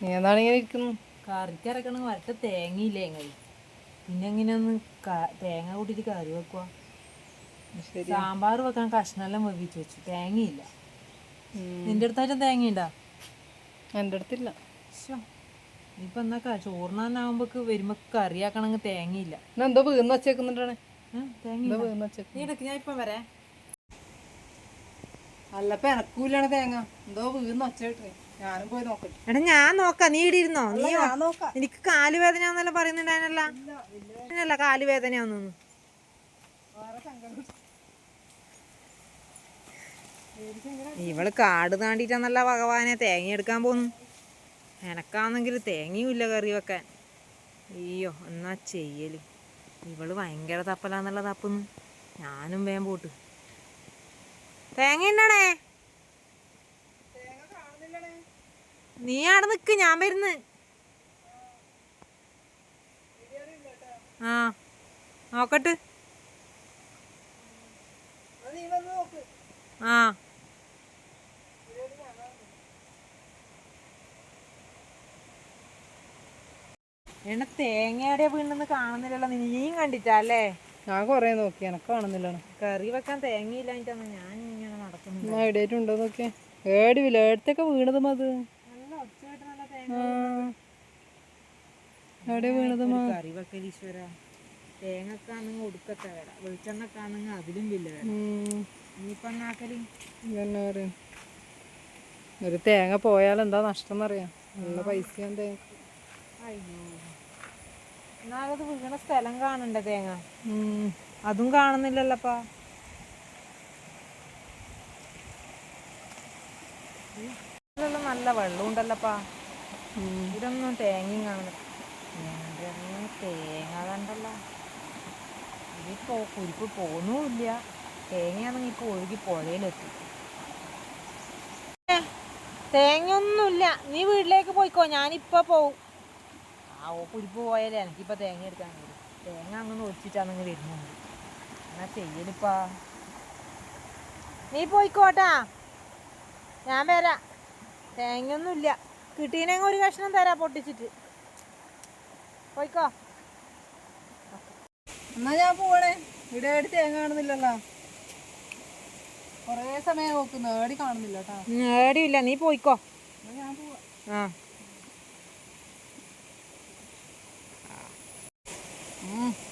നീ എന്താണ് ഇങ്ങനെ ഇരിക്കുന്നു കറിക്ക് ഇറക്കണ വരട്ട തേങ്ങയില്ലേ ഞങ്ങൾ പിന്നെ എങ്ങനെയൊന്ന് തേങ്ങ കൂട്ടിയിട്ട് കറി വെക്കുക സാമ്പാർ വെക്കാൻ കഷ്ണെല്ലാം വേവിച്ച് വെച്ചു. തേങ്ങയില്ല. നിന്റെ അടുത്തായിട്ട് തേങ്ങ തേങ്ങയുണ്ടാ? എന്റെ അടുത്തില്ല. ഇപ്പൊ എന്നാ ചോറിനാകുമ്പോക്ക് വരുമ്പോ കറിയാക്കണമെങ്കിൽ തേങ്ങയില്ല. എന്തോ വീന്ന് വെച്ചേക്കുന്നുണ്ടാണ്. തേങ്ങ വീന്ന് വെച്ചേക്കും ഞാൻ ഇപ്പം വരാം. അല്ല തേങ്ങ. എന്തോ ഞാനും പോയി നോക്കട്ടെ എടാ ഞാൻ നോക്കാം. നീ ഇവിടെ ഇരുന്നോ? നീ ഞാൻ നോക്കാം. എനിക്ക് കാലുവേദനയാന്നല്ല പറയുന്നുണ്ടായിരുന്നല്ല അല്ല കാലുവേദനയാന്നു ഇവൾ കാട് താണ്ടിട്ടാന്നല്ല ഭഗവാനെ തേങ്ങ എടുക്കാൻ പോന്നു. എനക്കാണെങ്കിൽ തേങ്ങയും ഇല്ല കറി വെക്കാൻ. അയ്യോ എന്നാ ചെയ്യൽ? ഇവൾ ഭയങ്കര തപ്പലാന്നുള്ള തപ്പുന്നു. ഞാനും വേം പോട്ട്. തേങ്ങ ഉണ്ടണേ നീ അവിടെ നിക്ക് ഞാൻ വരുന്ന്. ആ നോക്കട്ട്. ആ. എണ്ണ തേങ്ങയുടെ വീണെന്ന് കാണുന്നില്ലല്ലോ നീയും കണ്ടിട്ടാ അല്ലേ? ഞാൻ കൊറേ നോക്കി എനക്ക് കാണുന്നില്ല കറി വെക്കാൻ തേങ്ങയില്ല ഞാൻ എവിടെയായിട്ട് ഉണ്ടോ നോക്കിയേ ഏടിവില്ല ഏടത്തൊക്കെ വീണതും തേങ്ങ ആ. എവിടെ വീണതും ഒടുക്കത്തെ വില വെളിച്ചെണ്ണക്കാണെങ്കിൽ അതിലും വില. ഇനിയിപ്പം ഒരു തേങ്ങ പോയാൽ എന്താ നഷ്ടം എന്നറിയാം നല്ല പൈസയാണ് തേങ്ങ. എന്നാലത് വീണ സ്ഥലം കാണണ്ടേ തേങ്ങ? അതും കാണുന്നില്ലല്ലപ്പാ നല്ല വെള്ളം ഉണ്ടല്ലപ്പാ. ഇതൊന്നും തേങ്ങയും തേങ്ങ കണ്ടല്ലോ. ഇതിപ്പോ കുരുപ്പ് പോന്നുമില്ല. തേങ്ങയാണെങ്കിൽ ഇപ്പൊ ഒഴുകി പുഴയിലെത്തി. തേങ്ങയൊന്നുമില്ല. നീ വീട്ടിലേക്ക് പോയിക്കോ ഞാനിപ്പോ പോവും. ആ ഓ കുരിപ്പ് പോയാലേ എനിക്കിപ്പോ തേങ്ങ എടുക്കാൻ കഴിയും. തേങ്ങ അങ്ങനെ ഒഴിച്ചിട്ടാണെങ്കിൽ വരുന്നുണ്ട് എന്നാ ചെയ്യലിപ്പാ. നീ പോയിക്കോട്ടാ. ഞാൻ വരാം. തേങ്ങയൊന്നുമില്ല. കിട്ടീനെങ്കിൽ ഒരു കഷ്ണം തരാം പൊട്ടിച്ചിട്ട്. പോയിക്കോ. എന്നാ ഞാൻ പോവണേ. ഇവിടെ ഏടി തേങ്ങ കാണുന്നില്ലല്ലോ. കൊറേ സമയം നോക്കുന്നു ഏടി കാണുന്നില്ല ഏടിയില്ല നീ പോയിക്കോ. എന്നാ ഞാൻ പോവാ. ആ.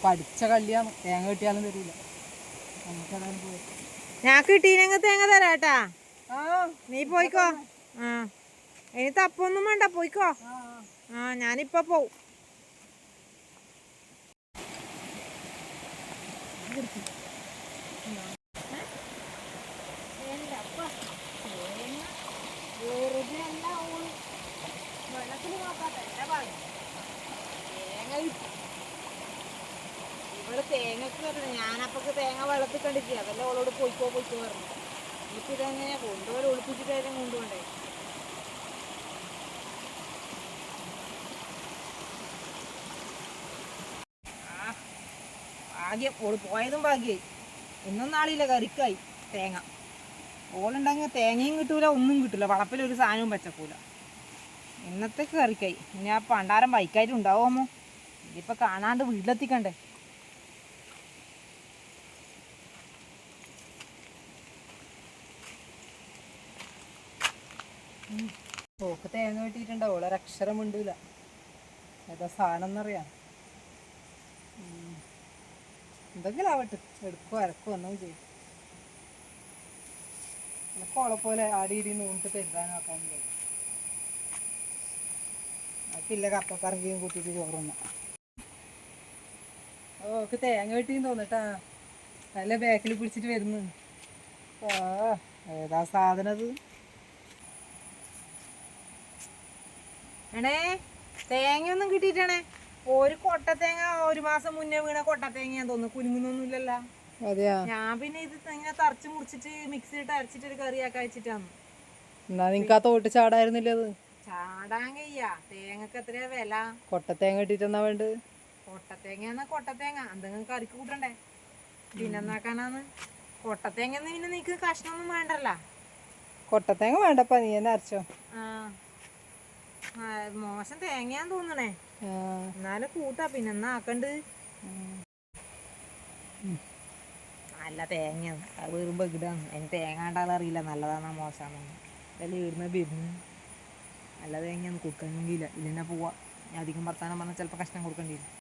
പഠിച്ച കല്യാണം. തേങ്ങ കിട്ടിയാലും തരൂല. ഞാൻ കിട്ടീനെങ്കിൽ തേങ്ങ തരാട്ടാ. നീ പോയിക്കോ. ആ. ഇനി തപ്പൊന്നും വേണ്ട പോയിക്കോ. ആ ഞാനിപ്പോ പോവും. ഇവിടെ തേങ്ങക്ക് വരണം ഞാനപ്പൊക്ക് തേങ്ങ വെള്ളത്തിൽ കണ്ടിട്ട് അതല്ല ഓളോട് പോയിക്കോ പോയിക്കോ പറഞ്ഞു. ഇപ്പൊ ഇതെങ്ങനെയാ കൊണ്ടുപോലെ ഒളിപ്പിച്ചിട്ടായാലും കൊണ്ടുപോണ്ടേ ഭാഗ്യം ഓൾ പോയതും ഭാഗ്യമായി ഒന്നും നാളില്ല കറിക്കായി. തേങ്ങ. ഓളുണ്ടെങ്കിൽ തേങ്ങയും കിട്ടൂല ഒന്നും കിട്ടൂല. വളപ്പിലൊരു സാധനവും പച്ചക്കൂല ഇന്നത്തേക്ക് കറിക്കായി? ഇനി ആ പണ്ടാരം ബൈക്കായിട്ട് ഉണ്ടാവുമോ? ഇതിപ്പോ കാണാണ്ട് വീട്ടിലെത്തിക്കണ്ടേ? പോക്ക് തേങ്ങ കിട്ടിയിട്ടുണ്ടാവും ഓളെ അക്ഷരം മിണ്ടൂല. ഏതാ സാധനം എന്നറിയാം. എന്തെങ്കിലും ആവട്ടെ എടുക്കോ അരക്കോ ഒന്നും ചെയ്യും. എനിക്ക് ഉളപ്പോലെ പോലെ ആടി നൂണിട്ട് പെരുതാനാക്കാൻ കഴിയും അതില്ല കപ്പക്കറങ്ങിയും കൂട്ടിയിട്ട് ചോറുന്ന ഓക്ക് തേങ്ങ കിട്ടിയെന്ന് തോന്നിട്ടാ നല്ല ബാക്കിൽ പിടിച്ചിട്ട് വരുന്നു. ആ ഏതാ സാധനം അത്? എണേ തേങ്ങയൊന്നും കിട്ടിയിട്ടാണേ. ഒരു കൊട്ട തേങ്ങ ഒരു മാസം മുന്നേ വീണ കൊട്ട തേങ്ങയാന്ന് തോന്നുന്നു. കുലുങ്ങുന്നൊന്നുമില്ലല്ലോ ഞാൻ പിന്നെ ഇത് ഇങ്ങനെ തറച്ച് മുറിച്ചിട്ട് മിക്സിയിട്ട് അരച്ചിട്ട് ഒരു കറിയാക്കി വെച്ചിട്ടാന്ന് എന്നാ നിനക്ക് ആ തോട്ട് ചാടായിരുന്നില്ല അത്? ചാടാൻ കയ്യ. തേങ്ങക്ക് എത്രയാ വില? കൊട്ടത്തേങ്ങ കിട്ടിട്ടെന്നാ വേണ്ടത്? കൊട്ടത്തേങ്ങ എന്നാ കൊട്ടത്തേങ്ങ എന്തെങ്കിലും കറിക്ക് കൂട്ടണ്ടേ? പിന്നെന്നാക്കാനാന്ന് കൊട്ടത്തേങ്ങ പിന്നെ നിനക്ക് കഷ്ണമൊന്നും വേണ്ടല്ല. കൊട്ടത്തേങ്ങ വേണ്ടപ്പാ നീ എന്നെ അരച്ചോ. ആ, മോശം തേങ്ങയാന്ന് തോന്നണേ. എന്നാലും കൂട്ടാ പിന്നെ എന്നാ ആക്കണ്ട്. നല്ല തേങ്ങയാണ്. അത് വെറും ബഗിടാണ് അതിന് തേങ്ങ കണ്ടാലും അറിയില്ല നല്ലതാണോ മോശമാണോ ഇതെല്ലാം ഇടുന്ന ബിരുന്ന്. നല്ല തേങ്ങയാന്ന് തേങ്ങയാണ് ഇല്ല. ഇല്ലെന്നെ പോവാ. ഞാൻ അധികം വർത്താനം പറഞ്ഞാൽ ചിലപ്പോൾ കഷ്ണം കൊടുക്കേണ്ടി വരും.